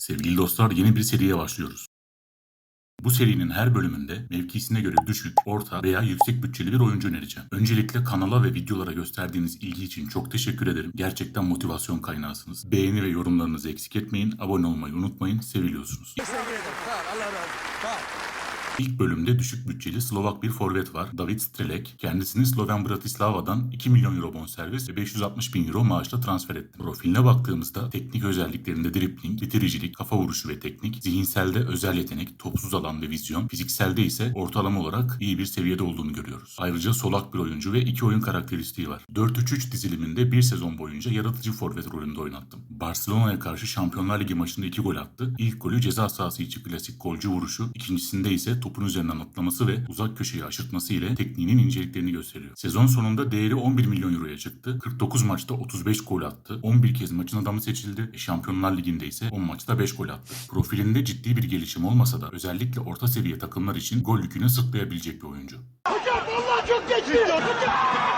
Sevgili dostlar yeni bir seriye başlıyoruz. Bu serinin her bölümünde mevkisine göre düşük, orta veya yüksek bütçeli bir oyuncu önereceğim. Öncelikle kanala ve videolara gösterdiğiniz ilgi için çok teşekkür ederim. Gerçekten motivasyon kaynağısınız. Beğeni ve yorumlarınızı eksik etmeyin. Abone olmayı unutmayın. Seviliyorsunuz. Teşekkür ederim. Allah razı olsun. İlk bölümde düşük bütçeli Slovak bir forvet var. David Strelek. Kendisini Sloven Bratislava'dan 2 milyon euro bonservis ve 560 bin euro maaşla transfer etti. Profiline baktığımızda teknik özelliklerinde dribling, bitiricilik, kafa vuruşu ve teknik, zihinselde özel yetenek, topsuz alan ve vizyon, fizikselde ise ortalama olarak iyi bir seviyede olduğunu görüyoruz. Ayrıca solak bir oyuncu ve iki oyun karakteristiği var. 4-3-3 diziliminde bir sezon boyunca yaratıcı forvet rolünde oynattım. Barcelona'ya karşı Şampiyonlar Ligi maçında 2 gol attı. İlk golü ceza sahası içi klasik golcü vuruşu, ikincisinde ise topun üzerinden atlaması ve uzak köşeyi aşırtması ile tekniğinin inceliklerini gösteriyor. Sezon sonunda değeri 11 milyon euroya çıktı. 49 maçta 35 gol attı. 11 kez maçın adamı seçildi. Şampiyonlar Ligi'nde ise 10 maçta 5 gol attı. Profilinde ciddi bir gelişim olmasa da özellikle orta seviye takımlar için gol yükünü sırtlayabilecek bir oyuncu. Hocam vallahi çok geçti. Hocam.